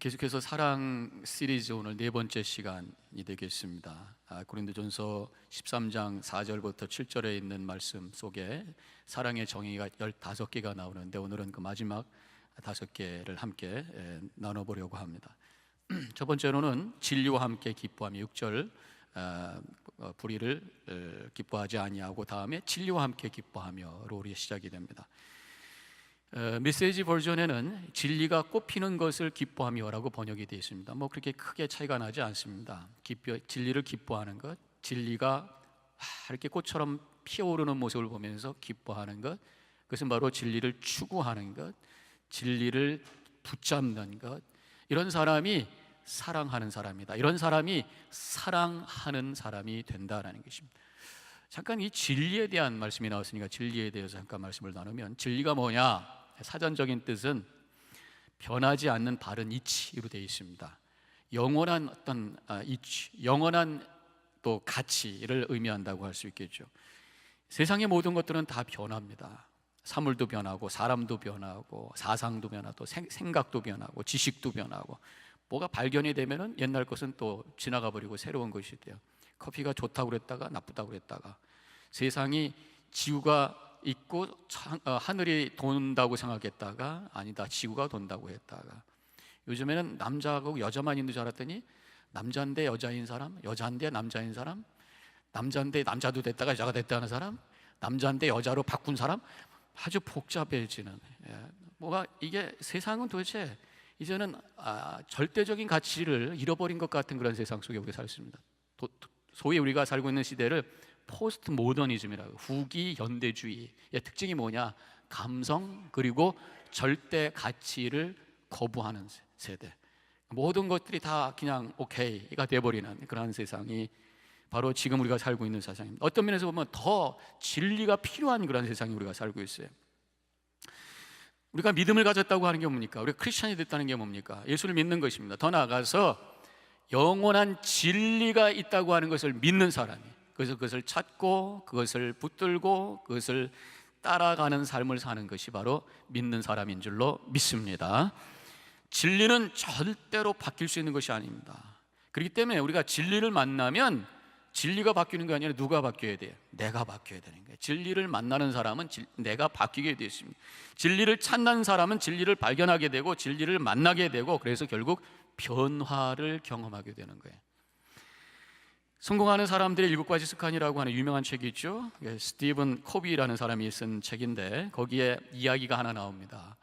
계속해서 사랑 시리즈 오늘 네 번째 시간이 되겠습니다. 아, 고린도전서 13장 4절부터 7절에 있는 말씀 속에 사랑의 정의가 15개가 나오는데 오늘은 그 마지막 다섯 개를 함께 에, 나눠보려고 합니다. 첫 번째로는 진리와 함께 기뻐하며 6절 어, 어, 불의를 어, 기뻐하지 아니하고 다음에 진리와 함께 기뻐하며로 우리 시작이 됩니다. 어, 메시지 버전에는 진리가 꽃피는 것을 기뻐하며라고 번역이 되어 있습니다. 뭐 그렇게 크게 차이가 나지 않습니다. 기뻐, 진리를 기뻐하는 것, 진리가 아, 이렇게 꽃처럼 피어오르는 모습을 보면서 기뻐하는 것, 그것은 바로 진리를 추구하는 것, 진리를 붙잡는 것. 이런 사람이 사랑하는 사람이다. 이런 사람이 사랑하는 사람이 된다라는 것입니다. 잠깐 이 진리에 대한 말씀이 나왔으니까 진리에 대해서 잠깐 말씀을 나누면 진리가 뭐냐? 사전적인 뜻은 변하지 않는 바른 이치로 되어 있습니다. 영원한 어떤 아, 이치, 영원한 또 가치를 의미한다고 할 수 있겠죠. 세상의 모든 것들은 다 변합니다. 사물도 변하고 사람도 변하고 사상도 변하고 생, 생각도 변하고 지식도 변하고 뭐가 발견이 되면은 옛날 것은 또 지나가 버리고 새로운 것이 돼요. 커피가 좋다고 그랬다가 나쁘다고 그랬다가 세상이 지구가 있고 차- 어, 하늘이 돈다고 생각했다가 아니다 지구가 돈다고 했다가 요즘에는 남자하고 여자만 있는 줄 알았더니 남자인데 여자인 사람 여자인데 남자인 사람 남자인데 남자도 됐다가 여자가 됐다는 사람 남자인데 여자로 바꾼 사람 아주 복잡해지는 예. 뭐가 이게 세상은 도대체 이제는 아, 절대적인 가치를 잃어버린 것 같은 그런 세상 속에 우리가 살습니다. 도- 도- 소위 우리가 살고 있는 시대를 포스트 모더니즘이라고 후기 현대주의의 특징이 뭐냐? 감성 그리고 절대 가치를 거부하는 세- 세대. 모든 것들이 다 그냥 오케이가 돼버리는 그런 세상이 바로 지금 우리가 살고 있는 세상입니다. 어떤 면에서 보면 더 진리가 필요한 그런 세상이 우리가 살고 있어요. 우리가 믿음을 가졌다고 하는 게 뭡니까? 우리가 크리스천이 됐다는 게 뭡니까? 예수를 믿는 것입니다. 더 나아가서 영원한 진리가 있다고 하는 것을 믿는 사람이 그래서 그것을 찾고 그것을 붙들고 그것을 따라가는 삶을 사는 것이 바로 믿는 사람인 줄로 믿습니다. 진리는 절대로 바뀔 수 있는 것이 아닙니다. 그렇기 때문에 우리가 진리를 만나면 진리가 바뀌는 게 아니라 누가 바뀌어야 돼요? 내가 바뀌어야 되는 거예요. 진리를 만나는 사람은 진- 내가 바뀌게 되어 있습니다. 진리를 찾는 사람은 진리를 발견하게 되고 진리를 만나게 되고 그래서 결국 변화를 경험하게 되는 거예요. 성공하는 사람들의 일곱 가지 습관이라고 하는 유명한 책이 있죠. 예, 스티븐 코비라는 사람이 쓴 책인데 거기에 이야기가 하나 나옵니다.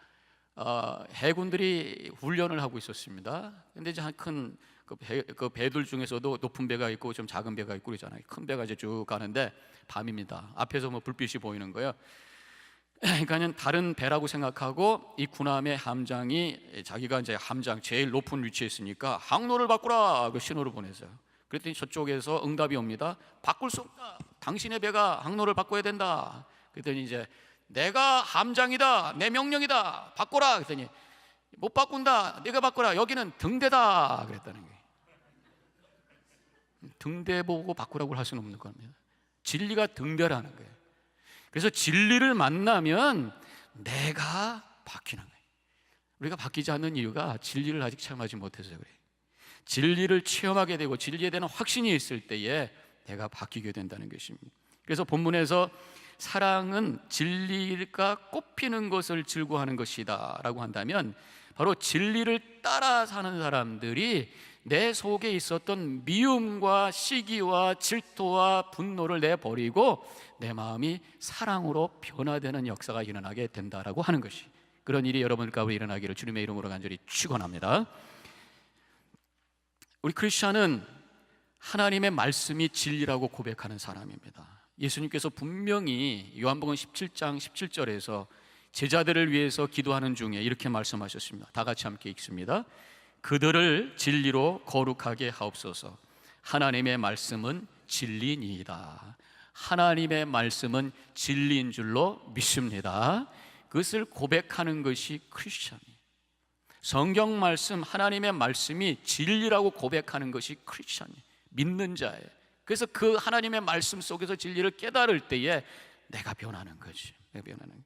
어, 해군들이 훈련을 하고 있었습니다. 근데 이제 한큰 그, 배, 그 배들 중에서도 높은 배가 있고 좀 작은 배가 있고 그러잖아요. 큰 배가 이제 쭉 가는데 밤입니다. 앞에서 뭐 불빛이 보이는 거예요. 그러니까는 다른 배라고 생각하고 이 군함의 함장이 자기가 이제 함장 제일 높은 위치에 있으니까 항로를 바꾸라 그 신호를 보내세요. 그랬더니 저쪽에서 응답이 옵니다. 바꿀 수 없다. 당신의 배가 항로를 바꿔야 된다. 그랬더니 이제 내가 함장이다. 내 명령이다. 바꿔라. 그랬더니 못 바꾼다. 내가 바꿔라. 여기는 등대다. 그랬다는 거예요. 등대 보고 바꾸라고 할 수는 없는 겁니다. 진리가 등대라는 거예요. 그래서 진리를 만나면 내가 바뀌는 거예요. 우리가 바뀌지 않는 이유가 진리를 아직 체험하지 못해서 그래요. 진리를 체험하게 되고 진리에 대한 확신이 있을 때에 내가 바뀌게 된다는 것입니다. 그래서 본문에서 사랑은 진리가 꽃피는 것을 즐거워하는 것이다라고 한다면 바로 진리를 따라 사는 사람들이 내 속에 있었던 미움과 시기와 질투와 분노를 내버리고 내 마음이 사랑으로 변화되는 역사가 일어나게 된다라고 하는 것이 그런 일이 여러분들 가운데 일어나기를 주님의 이름으로 간절히 축원합니다. 우리 크리스천은 하나님의 말씀이 진리라고 고백하는 사람입니다. 예수님께서 분명히 요한복음 17장 17절에서 제자들을 위해서 기도하는 중에 이렇게 말씀하셨습니다. 다 같이 함께 읽습니다. 그들을 진리로 거룩하게 하옵소서. 하나님의 말씀은 진리니이다. 하나님의 말씀은 진리인 줄로 믿습니다. 그것을 고백하는 것이 크리스천이에요. 성경 말씀, 하나님의 말씀이 진리라고 고백하는 것이 크리스천이에요. 믿는 자예요. 그래서 그 하나님의 말씀 속에서 진리를 깨달을 때에 내가 변하는 거지. 내가 변하는. 거예요.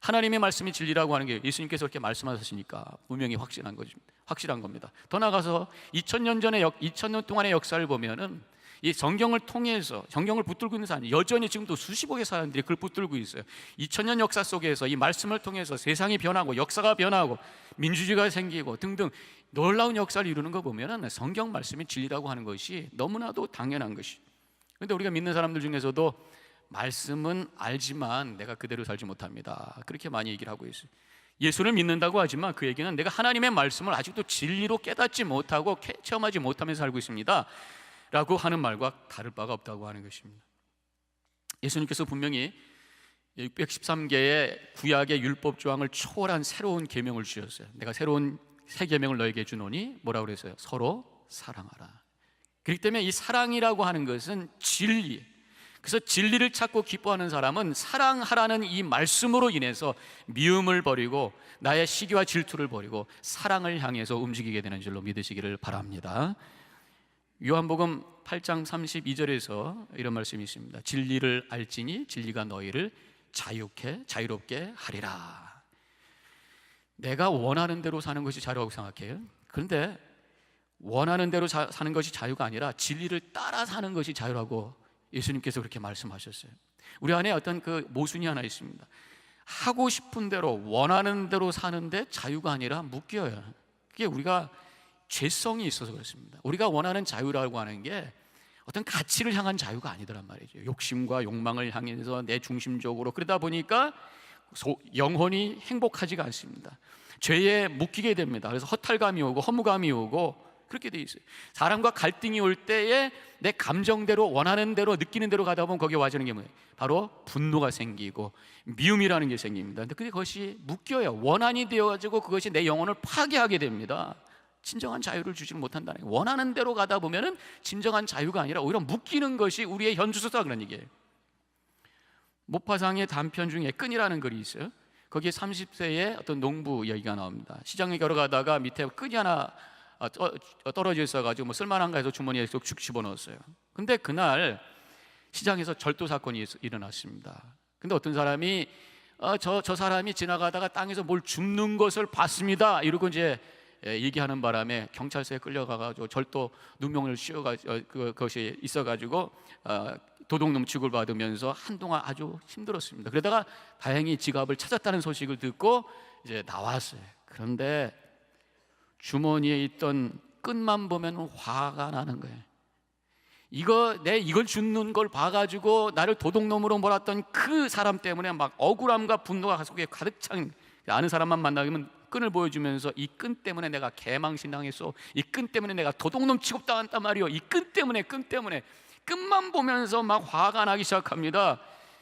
하나님의 말씀이 진리라고 하는 게 예수님께서 그렇게 말씀하셨으니까 분명히 확신한 것입니다. 확실한 겁니다. 더 나가서 2000년 전에 역, 2000년 동안의 역사를 보면은 이 성경을 통해서 성경을 붙들고 있는 사람이 여전히 지금도 수십억의 사람들이 그걸 붙들고 있어요. 2000년 역사 속에서 이 말씀을 통해서 세상이 변하고 역사가 변하고 민주주의가 생기고 등등 놀라운 역사를 이루는 거 보면은 성경 말씀이 진리라고 하는 것이 너무나도 당연한 것이. 근데 우리가 믿는 사람들 중에서도 말씀은 알지만 내가 그대로 살지 못합니다. 그렇게 많이 얘기를 하고 있어요. 예수를 믿는다고 하지만 그 얘기는 내가 하나님의 말씀을 아직도 진리로 깨닫지 못하고 캐- 체험하지 못하면서 살고 있습니다. 라고 하는 말과 다를 바가 없다고 하는 것입니다. 예수님께서 분명히 613개의 구약의 율법 조항을 초월한 새로운 계명을 주셨어요. 내가 새로운 새 계명을 너에게 주노니 뭐라고 그랬어요? 서로 사랑하라. 그렇기 때문에 이 사랑이라고 하는 것은 진리. 그래서 진리를 찾고 기뻐하는 사람은 사랑하라는 이 말씀으로 인해서 미움을 버리고 나의 시기와 질투를 버리고 사랑을 향해서 움직이게 되는 줄로 믿으시기를 바랍니다. 요한복음 8장 32절에서 이런 말씀이 있습니다. 진리를 알지니 진리가 너희를 자유케 자유롭게 하리라. 내가 원하는 대로 사는 것이 자유라고 생각해요. 그런데 원하는 대로 자- 사는 것이 자유가 아니라 진리를 따라 사는 것이 자유라고 예수님께서 그렇게 말씀하셨어요. 우리 안에 어떤 그 모순이 하나 있습니다. 하고 싶은 대로 원하는 대로 사는데 자유가 아니라 묶여요. 그게 우리가 죄성이 있어서 그렇습니다. 우리가 원하는 자유라고 하는 게 어떤 가치를 향한 자유가 아니더란 말이죠. 욕심과 욕망을 향해서 내 중심적으로 그러다 보니까 소- 영혼이 행복하지가 않습니다. 죄에 묶이게 됩니다. 그래서 허탈감이 오고 허무감이 오고 그렇게 돼 있어요. 사람과 갈등이 올 때에 내 감정대로 원하는 대로 느끼는 대로 가다 보면 거기에 와지는 게 뭐예요? 바로 분노가 생기고 미움이라는 게 생깁니다. 근데 그것이 묶여요. 원한이 되어 가지고 그것이 내 영혼을 파괴하게 됩니다. 진정한 자유를 주지는 못한다는 거예요. 원하는 대로 가다 보면은 진정한 자유가 아니라 오히려 묶이는 것이 우리의 현주소다 그런 얘기예요. 모파상의 단편 중에 끈이라는 글이 있어요. 거기에 30세의 어떤 농부 이야기가 나옵니다. 시장에 걸어가다가 밑에 끈이 하나 어, 떨어져 있어가지고 뭐 쓸만한가 해서 주머니에 쑥 집어넣었어요. 근데 그날 시장에서 절도 사건이 있- 일어났습니다. 근데 어떤 사람이 어, 저, 저 사람이 지나가다가 땅에서 뭘 줍는 것을 봤습니다. 이러고 이제 예, 얘기하는 바람에 경찰서에 끌려가가지고 절도 누명을 씌워가 어, 그, 그것이 있어가지고 어, 도둑놈 취급을 받으면서 한동안 아주 힘들었습니다. 그러다가 다행히 지갑을 찾았다는 소식을 듣고 이제 나왔어요. 그런데 주머니에 있던 끈만 보면 화가 나는 거예요. 이거 내 이걸 줍는 걸 봐가지고 나를 도둑놈으로 몰았던 그 사람 때문에 막 억울함과 분노가 속에 가득 찬 아는 사람만 만나면 끈을 보여주면서 이 끈 때문에 내가 개망신당했어. 이 끈 때문에 내가 도둑놈 취급당한단 말이요. 이 끈 때문에 끈 때문에 끈만 보면서 막 화가 나기 시작합니다.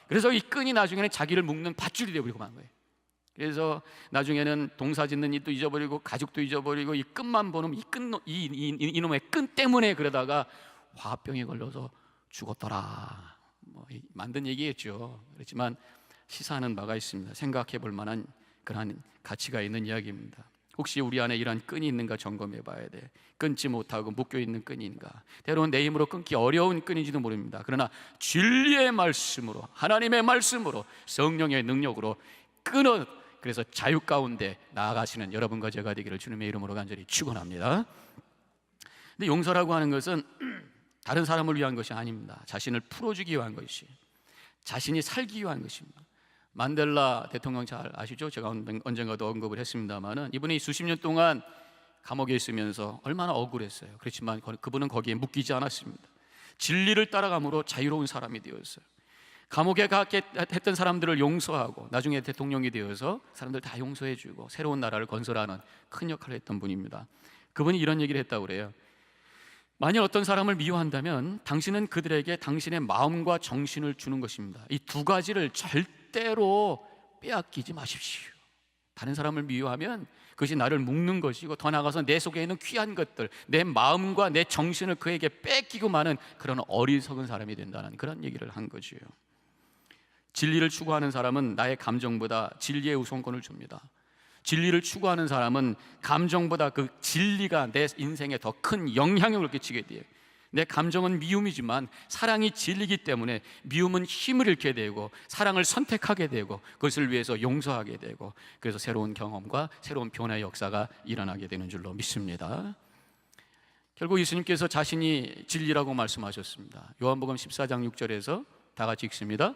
그래서 이 끈이 나중에는 자기를 묶는 밧줄이 되어버리고 만 거예요. 그래서 나중에는 동사 짓는 일도 잊어버리고 가족도 잊어버리고 이 끈만 보는 이끈 이, 이, 이, 이놈의 끈 때문에 그러다가 화병에 걸려서 죽었더라. 뭐 이- 만든 얘기겠죠. 그렇지만 시사하는 바가 있습니다. 생각해 볼 만한 그러한 가치가 있는 이야기입니다. 혹시 우리 안에 이러한 끈이 있는가 점검해 봐야 돼. 끊지 못하고 묶여 있는 끈인가. 때로는 내 힘으로 끊기 어려운 끈인지도 모릅니다. 그러나 진리의 말씀으로 하나님의 말씀으로 성령의 능력으로 끊어 그래서 자유 가운데 나아가시는 여러분과 제가 되기를 주님의 이름으로 간절히 축원합니다. 근데 용서라고 하는 것은 다른 사람을 위한 것이 아닙니다. 자신을 풀어주기 위한 것이 자신이 살기 위한 것입니다. 만델라 대통령 잘 아시죠? 제가 언- 언젠가도 언급을 했습니다만은 이분이 수십 년 동안 감옥에 있으면서 얼마나 억울했어요. 그렇지만 거- 그분은 거기에 묶이지 않았습니다. 진리를 따라감으로 자유로운 사람이 되었어요. 감옥에 갔게 했던 사람들을 용서하고 나중에 대통령이 되어서 사람들 다 용서해주고 새로운 나라를 건설하는 큰 역할을 했던 분입니다. 그분이 이런 얘기를 했다고 그래요. 만약 어떤 사람을 미워한다면 당신은 그들에게 당신의 마음과 정신을 주는 것입니다. 이 두 가지를 절대 로 빼앗기지 마십시오. 다른 사람을 미워하면 그것이 나를 묶는 것이고 더 나아가서 내 속에 있는 귀한 것들, 내 마음과 내 정신을 그에게 뺏기고 마는 그런 어리석은 사람이 된다는 그런 얘기를 한 거지요. 진리를 추구하는 사람은 나의 감정보다 진리의 우선권을 줍니다. 진리를 추구하는 사람은 감정보다 그 진리가 내 인생에 더 큰 영향력을 끼치게 돼요. 내 감정은 미움이지만 사랑이 진리기 때문에 미움은 힘을 잃게 되고 사랑을 선택하게 되고 그것을 위해서 용서하게 되고 그래서 새로운 경험과 새로운 변화의 역사가 일어나게 되는 줄로 믿습니다. 결국 예수님께서 자신이 진리라고 말씀하셨습니다. 요한복음 14장 6절에서 다 같이 읽습니다.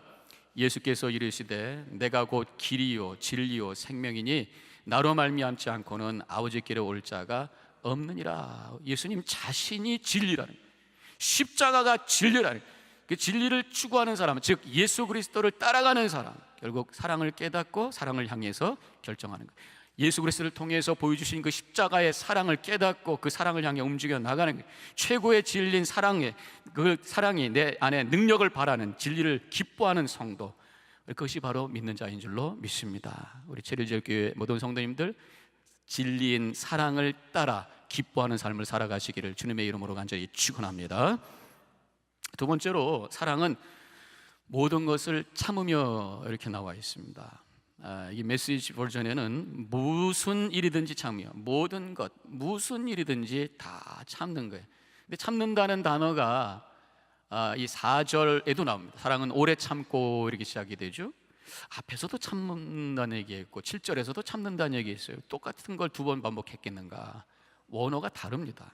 예수께서 이르시되 내가 곧 길이요 진리요 생명이니 나로 말미암지 않고는 아버지께로 올 자가 없느니라. 예수님 자신이 진리라는. 십자가가 진리라는. 그 진리를 추구하는 사람, 즉 예수 그리스도를 따라가는 사람, 결국 사랑을 깨닫고 사랑을 향해서 결정하는 거예요. 예수 그리스도를 통해서 보여주신 그 십자가의 사랑을 깨닫고 그 사랑을 향해 움직여 나가는 거예요. 최고의 진리인 사랑에 그 사랑이 내 안에 능력을 발하는 진리를 기뻐하는 성도 그것이 바로 믿는 자인 줄로 믿습니다. 우리 체리절교회 모든 성도님들 진리인 사랑을 따라 기뻐하는 삶을 살아가시기를 주님의 이름으로 간절히 축원합니다. 두 번째로 사랑은 모든 것을 참으며 이렇게 나와 있습니다. 아, 이 메시지 버전에는 무슨 일이든지 참으며 모든 것 무슨 일이든지 다 참는 거예요. 근데 참는다는 단어가 아, 이 4절에도 나옵니다. 사랑은 오래 참고 이렇게 시작이 되죠. 앞에서도 참는다는 얘기했고 7절에서도 참는다는 얘기했어요. 똑같은 걸 두 번 반복했겠는가? 원어가 다릅니다.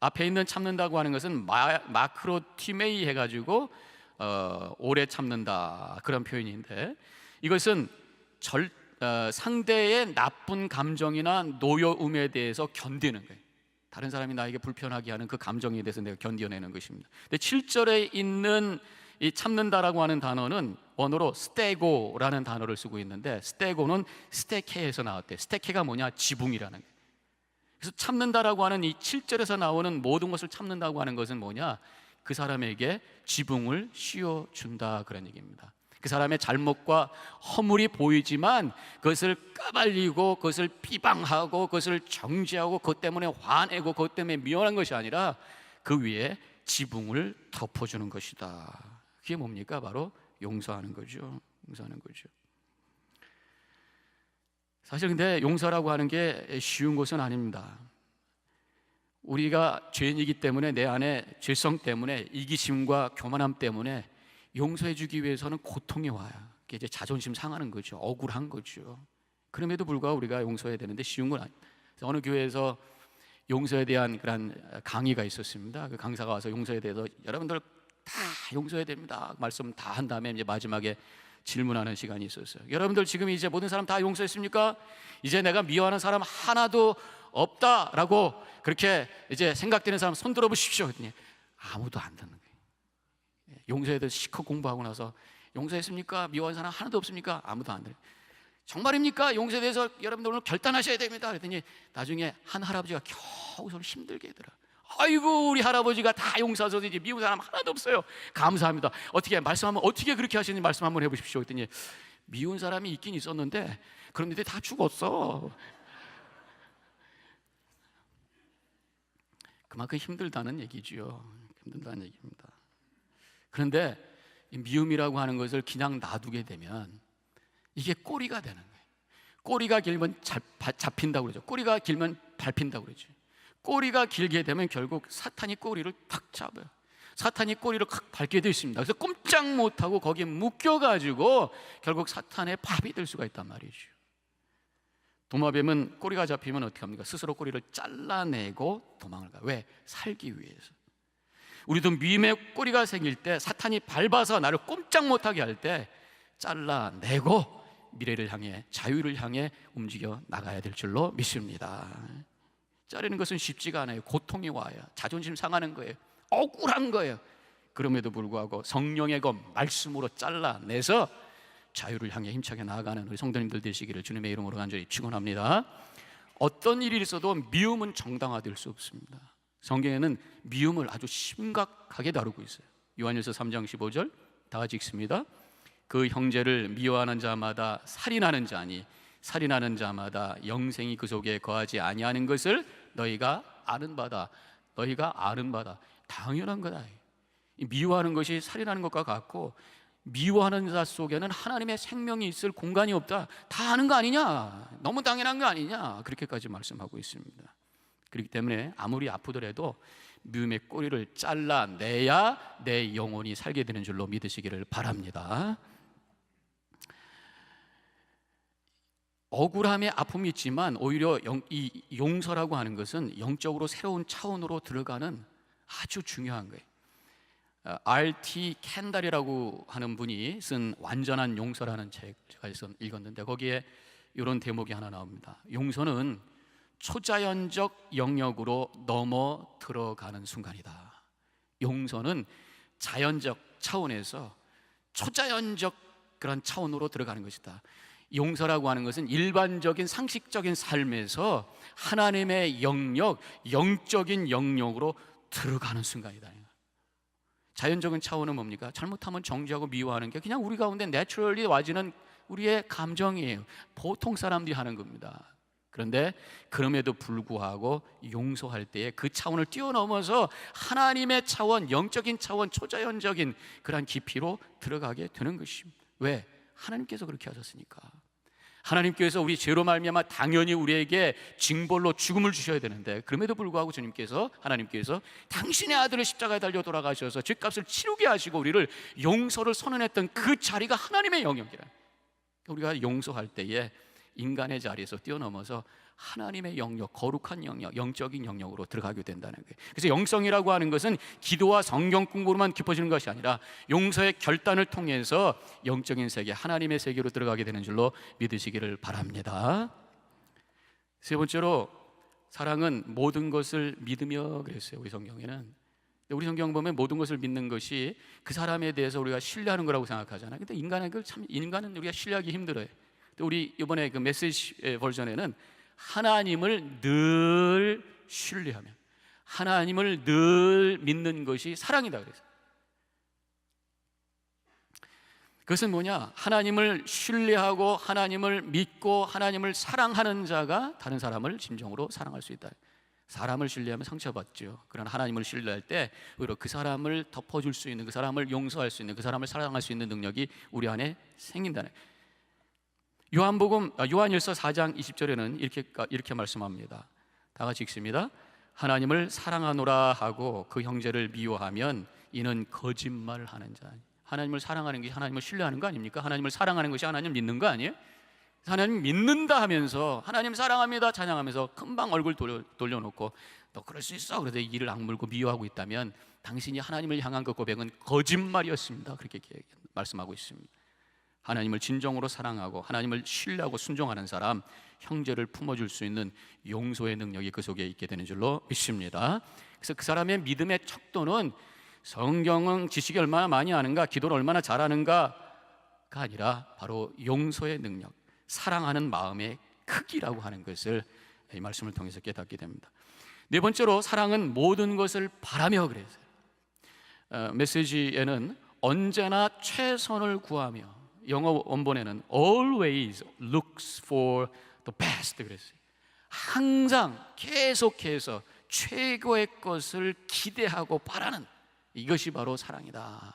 앞에 있는 참는다고 하는 것은 마, 마크로 티메이 해가지고 어, 오래 참는다 그런 표현인데 이것은 절, 어, 상대의 나쁜 감정이나 노여움에 대해서 견디는 거예요. 다른 사람이 나에게 불편하게 하는 그 감정에 대해서 내가 견뎌내는 것입니다. 근데 7절에 있는 이 참는다라고 하는 단어는 원어로 스테고라는 단어를 쓰고 있는데 스테고는 스테케에서 나왔대. 스테케가 뭐냐? 지붕이라는 거예요. 그래서 참는다라고 하는 이 7절에서 나오는 모든 것을 참는다고 하는 것은 뭐냐? 그 사람에게 지붕을 씌워 준다 그런 얘기입니다. 그 사람의 잘못과 허물이 보이지만 그것을 까발리고 그것을 비방하고 그것을 정죄하고 그것 때문에 화내고 그것 때문에 미워한 것이 아니라 그 위에 지붕을 덮어주는 것이다. 그게 뭡니까? 바로 용서하는 거죠. 용서하는 거죠. 사실 근데 용서라고 하는 게 쉬운 것은 아닙니다. 우리가 죄인이기 때문에 내 안에 죄성 때문에 이기심과 교만함 때문에 용서해 주기 위해서는 고통이 와요. 그게 이제 자존심 상하는 거죠. 억울한 거죠. 그럼에도 불구하고 우리가 용서해야 되는데 쉬운 건 아니에요. 어느 교회에서 용서에 대한 그런 강의가 있었습니다. 그 강사가 와서 용서에 대해서 여러분들 다 용서해야 됩니다. 말씀 다 한 다음에 이제 마지막에 질문하는 시간이 있었어요. 여러분들 지금 이제 모든 사람 다 용서했습니까? 이제 내가 미워하는 사람 하나도 없다라고 그렇게 이제 생각되는 사람 손 들어 보십시오. 그랬더니 아무도 안 듣는 거예요. 용서에 대해서 시커 공부하고 나서 용서했습니까? 미워하는 사람 하나도 없습니까? 아무도 안 들어요. 정말입니까? 용서에 대해서 여러분들 오늘 결단하셔야 됩니다. 그랬더니 나중에 한 할아버지가 겨우 손을 힘들게 들어. 아이고 우리 할아버지가 다 이제 미운 사람 하나도 없어요. 감사합니다. 어떻게 말씀하면 어떻게 그렇게 하시는지 말씀 한번 해보십시오. 그랬더니 미운 사람이 있긴 있었는데 그런데 다 죽었어. 그만큼 힘들다는 얘기지요. 힘들다는 얘기입니다. 그런데 이 미움이라고 하는 것을 그냥 놔두게 되면 이게 꼬리가 되는 거예요. 꼬리가 길면 잡, 잡힌다고 그러죠. 꼬리가 길면 밟힌다고 그러죠. 꼬리가 길게 되면 결국 사탄이 꼬리를 탁 잡아요. 사탄이 꼬리를 칵 밟게 되어 있습니다. 그래서 꼼짝 못하고 거기에 묶여가지고 결국 사탄의 밥이 될 수가 있단 말이죠. 도마뱀은 꼬리가 잡히면 어떻게 합니까? 스스로 꼬리를 잘라내고 도망을 가요. 왜? 살기 위해서. 우리도 미임의 꼬리가 생길 때 사탄이 밟아서 나를 꼼짝 못하게 할 때 잘라내고 미래를 향해 자유를 향해 움직여 나가야 될 줄로 믿습니다. 자르는 것은 쉽지가 않아요. 고통이 와요. 자존심 상하는 거예요. 억울한 거예요. 그럼에도 불구하고 성령의 것 말씀으로 잘라내서 자유를 향해 힘차게 나아가는 우리 성도님들 되시기를 주님의 이름으로 간절히 축원합니다. 어떤 일이 있어도 미움은 정당화될 수 없습니다. 성경에는 미움을 아주 심각하게 다루고 있어요. 요한일서 3장 15절 다 같이 읽습니다. 그 형제를 미워하는 자마다 살인하는 자니 살인하는 자마다 영생이 그 속에 거하지 아니하는 것을 너희가 아는 바다. 너희가 아는 바다. 당연한 거다. 미워하는 것이 살인하는 것과 같고 미워하는 자 속에는 하나님의 생명이 있을 공간이 없다. 다 아는 거 아니냐? 너무 당연한 거 아니냐? 그렇게까지 말씀하고 있습니다. 그렇기 때문에 아무리 아프더라도 미움의 꼬리를 잘라내야 내 영혼이 살게 되는 줄로 믿으시기를 바랍니다. 억울함의 아픔이 있지만 오히려 영, 이 용서라고 하는 것은 영적으로 새로운 차원으로 들어가는 아주 중요한 거예요. 어, R.T. 캔달이라고 하는 분이 쓴 완전한 용서라는 책 제가 읽었는데 거기에 이런 대목이 하나 나옵니다. 용서는 초자연적 영역으로 넘어 들어가는 순간이다. 용서는 자연적 차원에서 초자연적 그런 차원으로 들어가는 것이다. 용서라고 하는 것은 일반적인 상식적인 삶에서 하나님의 영역, 영적인 영역으로 들어가는 순간이다. 자연적인 차원은 뭡니까? 잘못하면 정죄하고 미워하는 게 그냥 우리 가운데 내추럴리 와지는 우리의 감정이에요. 보통 사람들이 하는 겁니다. 그런데 그럼에도 불구하고 용서할 때에 그 차원을 뛰어넘어서 하나님의 차원, 영적인 차원, 초자연적인 그러한 깊이로 들어가게 되는 것입니다. 왜? 하나님께서 그렇게 하셨으니까. 하나님께서 우리 죄로 말미암아 당연히 우리에게 징벌로 죽음을 주셔야 되는데 그럼에도 불구하고 주님께서 하나님께서 당신의 아들을 십자가에 달려 돌아가셔서 죄값을 치르게 하시고 우리를 용서를 선언했던 그 자리가 하나님의 영역이라. 우리가 용서할 때에 인간의 자리에서 뛰어넘어서 하나님의 영역, 거룩한 영역, 영적인 영역으로 들어가게 된다는 거예요. 그래서 영성이라고 하는 것은 기도와 성경 공부로만 깊어지는 것이 아니라 용서의 결단을 통해서 영적인 세계, 하나님의 세계로 들어가게 되는 줄로 믿으시기를 바랍니다. 세 번째로 사랑은 모든 것을 믿으며 그랬어요. 우리 성경에는. 우리 성경 보면 모든 것을 믿는 것이 그 사람에 대해서 우리가 신뢰하는 거라고 생각하잖아요. 근데 인간은 그참 인간은 우리가 신뢰하기 힘들어요. 우리 이번에 그 메시지 버전에는 하나님을 늘 신뢰하면 하나님을 늘 믿는 것이 사랑이다 그래서 그것은 뭐냐? 하나님을 신뢰하고 하나님을 믿고 하나님을 사랑하는 자가 다른 사람을 진정으로 사랑할 수 있다. 사람을 신뢰하면 상처받죠. 그러나 하나님을 신뢰할 때 오히려 그 사람을 덮어줄 수 있는 그 사람을 용서할 수 있는 그 사람을 사랑할 수 있는 능력이 우리 안에 생긴다는. 요한복음 아, 요한일서 4장 20절에는 이렇게 이렇게 말씀합니다. 다 같이 읽습니다. 하나님을 사랑하노라 하고 그 형제를 미워하면 이는 거짓말하는 자. 하나님을 사랑하는 게 하나님을 신뢰하는 거 아닙니까? 하나님을 사랑하는 것이 하나님 믿는 거 아니에요? 하나님 믿는다 하면서 하나님 사랑합니다 찬양하면서 금방 얼굴 돌려, 돌려놓고 너 그럴 수 있어 그래서 이를 악물고 미워하고 있다면 당신이 하나님을 향한 그 고백은 거짓말이었습니다 그렇게 말씀하고 있습니다 하나님을 진정으로 사랑하고 하나님을 신뢰하고 순종하는 사람 형제를 품어줄 수 있는 용서의 능력이 그 속에 있게 되는 줄로 믿습니다. 그래서 그 사람의 믿음의 척도는 성경은 지식이 얼마나 많이 아는가, 기도를 얼마나 잘하는가가 아니라 바로 용서의 능력, 사랑하는 마음의 크기라고 하는 것을 이 말씀을 통해서 깨닫게 됩니다. 네 번째로 사랑은 모든 것을 바라며 그랬어요. 어, 메시지에는 언제나 최선을 구하며 영어 원본에는 always looks for the best 그랬어요. 항상 계속해서 최고의 것을 기대하고 바라는 이것이 바로 사랑이다.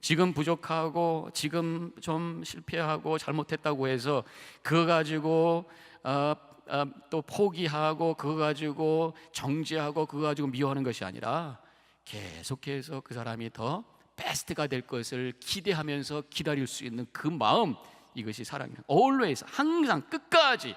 지금 부족하고 지금 좀 실패하고 잘못했다고 해서 그거 가지고 어, 어, 또 포기하고 그거 가지고 정죄하고 그거 가지고 미워하는 것이 아니라 계속해서 그 사람이 더 베스트가 될 것을 기대하면서 기다릴 수 있는 그 마음 이것이 사랑이에요. always 항상 끝까지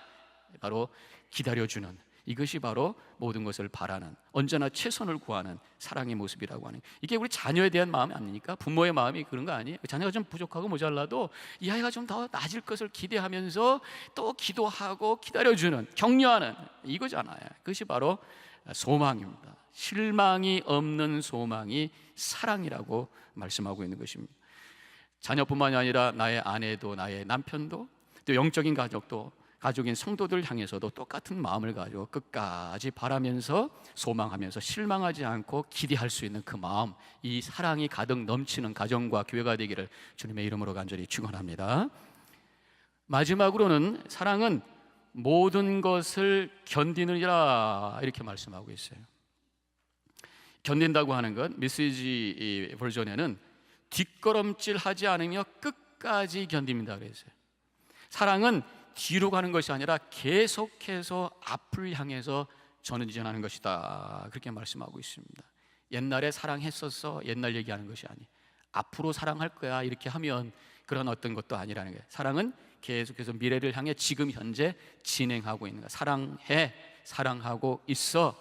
바로 기다려주는 이것이 바로 모든 것을 바라는 언제나 최선을 구하는 사랑의 모습이라고 하는 이게 우리 자녀에 대한 마음이 아닙니까? 부모의 마음이 그런 거 아니에요? 자녀가 좀 부족하고 모자라도 이 아이가 좀 더 나아질 것을 기대하면서 또 기도하고 기다려주는 격려하는 이거잖아요. 그것이 바로 소망입니다. 실망이 없는 소망이 사랑이라고 말씀하고 있는 것입니다. 자녀뿐만이 아니라 나의 아내도 나의 남편도 또 영적인 가족도 가족인 성도들 향해서도 똑같은 마음을 가지고 끝까지 바라면서 소망하면서 실망하지 않고 기대할 수 있는 그 마음, 이 사랑이 가득 넘치는 가정과 교회가 되기를 주님의 이름으로 간절히 축원합니다. 마지막으로는 사랑은 모든 것을 견디느니라 이렇게 말씀하고 있어요. 견딘다고 하는 것 메시지 버전에는 뒷걸음질하지 않으며 끝까지 견딥니다 그랬어요. 사랑은 뒤로 가는 것이 아니라 계속해서 앞을 향해서 전진하는 것이다. 그렇게 말씀하고 있습니다. 옛날에 사랑했었어. 옛날 얘기하는 것이 아니. 앞으로 사랑할 거야. 이렇게 하면 그런 어떤 것도 아니라는 거예요. 사랑은 계속해서 미래를 향해 지금 현재 진행하고 있는 거야. 사랑해. 사랑하고 있어.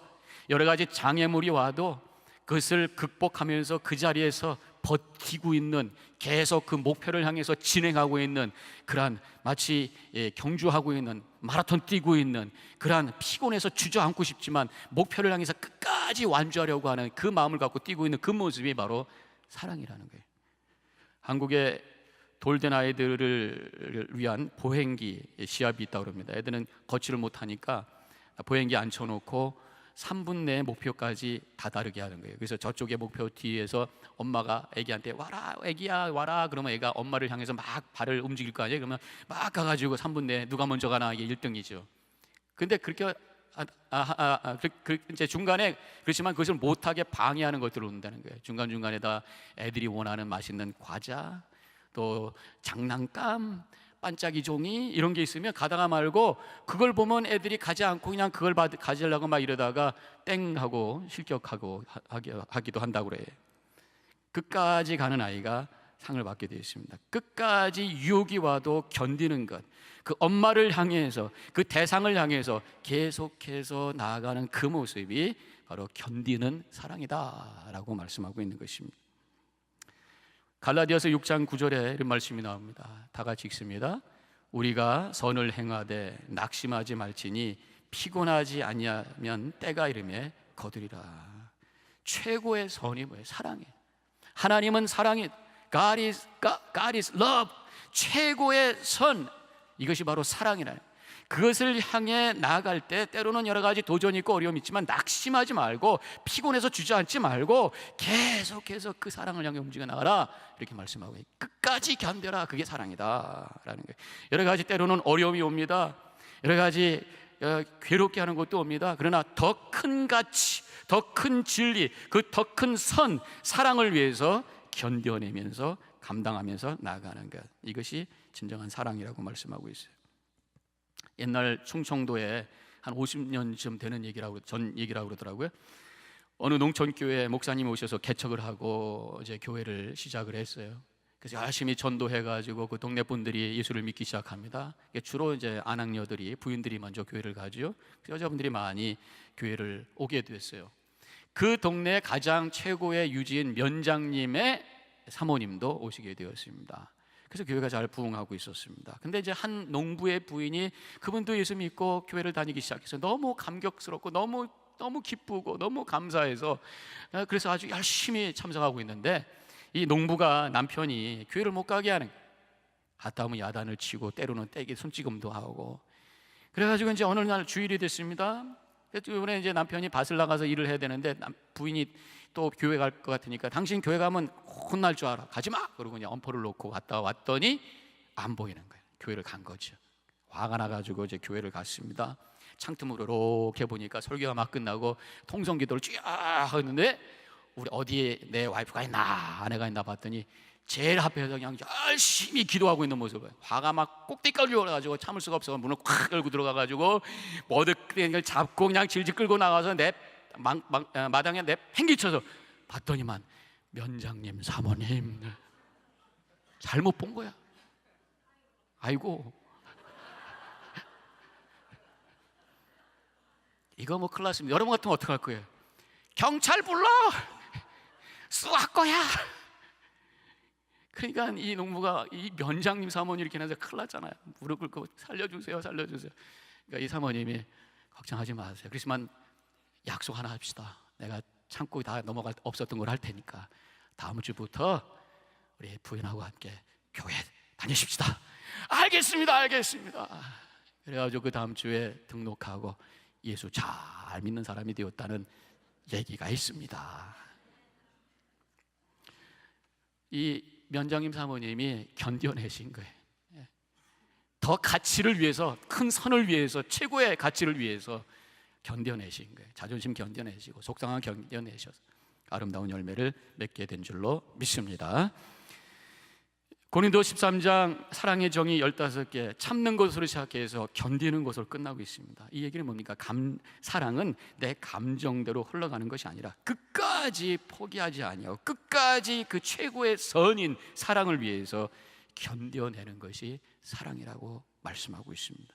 여러 가지 장애물이 와도 그것을 극복하면서 그 자리에서 버티고 있는 계속 그 목표를 향해서 진행하고 있는 그러한 마치 예, 경주하고 있는 마라톤 뛰고 있는 그러한 피곤해서 주저앉고 싶지만 목표를 향해서 끝까지 완주하려고 하는 그 마음을 갖고 뛰고 있는 그 모습이 바로 사랑이라는 거예요. 한국의 돌된 아이들을 위한 보행기 시합이 있다고 합니다. 애들은 걷지를 못하니까 보행기 앉혀놓고 3분 내에 목표까지 다다르게 하는 거예요. 그래서 저쪽에 목표 뒤에서 엄마가 애기한테 와라, 애기야 와라. 그러면 애가 엄마를 향해서 막 발을 움직일 거 아니에요. 그러면 막 가가지고 3분 내에 누가 먼저 가나 이게 1등이죠. 근데 그렇게 아, 아, 아, 아, 그, 그 이제 중간에 그렇지만 그것을 못하게 방해하는 것들을 온다는 거예요. 중간 중간에다 애들이 원하는 맛있는 과자, 또 장난감, 반짝이 종이 이런 게 있으면 가다가 말고 그걸 보면 애들이 가지 않고 그냥 그걸 받, 가지려고 막 이러다가 땡 하고 실격하고 하기도 한다고 그래요. 끝까지 가는 아이가 상을 받게 되어 있습니다. 끝까지 유혹이 와도 견디는 것. 그 엄마를 향해서 그 대상을 향해서 계속해서 나아가는 그 모습이 바로 견디는 사랑이다라고 말씀하고 있는 것입니다. 갈라디아서 6장 9절에 이런 말씀이 나옵니다. 다 같이 읽습니다. 우리가 선을 행하되 낙심하지 말지니 피곤하지 아니하면 때가 이름에 거두리라. 최고의 선이 뭐예요? 사랑이에요. 하나님은 사랑이 God is God is love. 최고의 선 이것이 바로 사랑이라. 그것을 향해 나아갈 때 때로는 여러 가지 도전이 있고 어려움이 있지만 낙심하지 말고 피곤해서 주저앉지 말고 계속해서 그 사랑을 향해 움직여 나가라 이렇게 말씀하고. 끝까지 견뎌라 그게 사랑이다 라는 거예요. 여러 가지 때로는 어려움이 옵니다. 여러 가지 어, 괴롭게 하는 것도 옵니다. 그러나 더 큰 가치, 더 큰 진리, 그 더 큰 선, 사랑을 위해서 견뎌내면서 감당하면서 나아가는 것. 이것이 진정한 사랑이라고 말씀하고 있어요. 옛날 충청도에 한 50년쯤 되는 얘기라고 전 얘기라고 그러더라고요. 어느 농촌 교회 목사님이 오셔서 개척을 하고 이제 교회를 시작을 했어요. 그래서 열심히 전도해 가지고 그 동네 분들이 예수를 믿기 시작합니다. 주로 이제 아낙녀들이 부인들이 먼저 교회를 가죠. 여자분들이 많이 교회를 오게 됐어요. 그 동네 가장 최고의 유지인 면장님의 사모님도 오시게 되었습니다. 그래서 교회가 잘 부흥하고 있었습니다. 근데 이제 한 농부의 부인이 그분도 예수 믿고 교회를 다니기 시작해서 너무 감격스럽고 너무 너무 기쁘고 너무 감사해서 어, 그래서 아주 열심히 참석하고 있는데 이 농부가 남편이 교회를 못 가게 하는 갔다 오면 야단을 치고 때로는 떼기 손찌검도 하고 그래가지고 이제 어느 날 주일이 됐습니다. 이번에 이제 남편이 밭을 나가서 일을 해야 되는데 남- 부인이 또 교회 갈 것 같으니까 당신 교회 가면 혼날 줄 알아. 가지 마! 그러고 그냥 엄포를 놓고 갔다 왔더니 안 보이는 거예요 교회를 간 거죠. 화가 나가지고 이제 교회를 갔습니다. 창틈으로 이렇게 보니까 설교가 막 끝나고 통성기도를 쭉 하는데 우리 어디에 내 와이프가 있나 아내가 있나 봤더니 제일 앞에서 그냥 열심히 기도하고 있는 모습을 화가 막 꼭대기까지 올라가지고 참을 수가 없어 문을 콱 열고 들어가가지고 머드를 잡고 그냥 질질 끌고 나가서 내 막, 막, 어, 마당에 내 팽기쳐서 봤더니만 면장님 사모님 잘못 본 거야. 아이고. 이거 뭐 큰일 났습니다. 여러분 같으면 어떡할 거예요? 경찰 불러! 쏘할 거야 그러니까 이 농부가 이 면장님 사모님 이렇게 해서 큰일 났잖아요 무릎 꿇고 살려주세요 살려주세요 그러니까 이 사모님이 걱정하지 마세요 그렇지만 약속 하나 합시다. 내가 참고 다 넘어갈 없었던 걸 할 테니까 다음 주부터 우리 부인하고 함께 교회 다니십시다. 알겠습니다, 알겠습니다. 그래가지고 그 다음 주에 등록하고 예수 잘 믿는 사람이 되었다는 얘기가 있습니다. 이 면장님 사모님이 견뎌내신 거예요. 예. 더 가치를 위해서 큰 선을 위해서 최고의 가치를 위해서 견뎌내신 거예요. 자존심 견뎌내시고 속상함 견뎌내셔서 아름다운 열매를 맺게 된 줄로 믿습니다. 고린도 13장 사랑의 정의 15개 참는 것으로 시작해서 견디는 것으로 끝나고 있습니다. 이 얘기는 뭡니까? 감, 사랑은 내 감정대로 흘러가는 것이 아니라 끝까지 포기하지 아니하고 끝까지 그 최고의 선인 사랑을 위해서 견뎌내는 것이 사랑이라고 말씀하고 있습니다.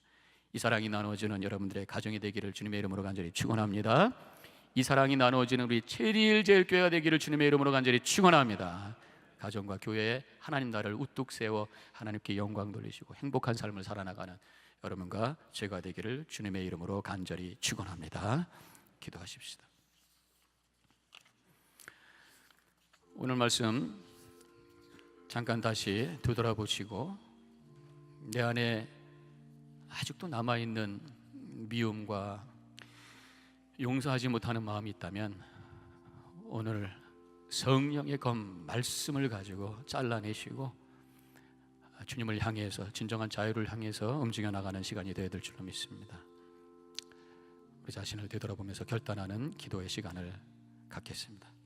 이 사랑이 나누어지는 여러분들의 가정이 되기를 주님의 이름으로 간절히 축원합니다. 이 사랑이 나누어지는 우리 체리일 제일교회가 되기를 주님의 이름으로 간절히 축원합니다. 가정과 교회에 하나님 나라를 우뚝 세워 하나님께 영광 돌리시고 행복한 삶을 살아나가는 여러분과 제가 되기를 주님의 이름으로 간절히 축원합니다. 기도하십시다. 오늘 말씀 잠깐 다시 되돌아보시고 내 안에 아직도 남아 있는 미움과 용서하지 못하는 마음이 있다면 오늘 성령의 검 말씀을 가지고 잘라내시고 주님을 향해서 진정한 자유를 향해서 움직여 나가는 시간이 되어야 될 줄로 믿습니다. 우리 자신을 되돌아보면서 결단하는 기도의 시간을 갖겠습니다.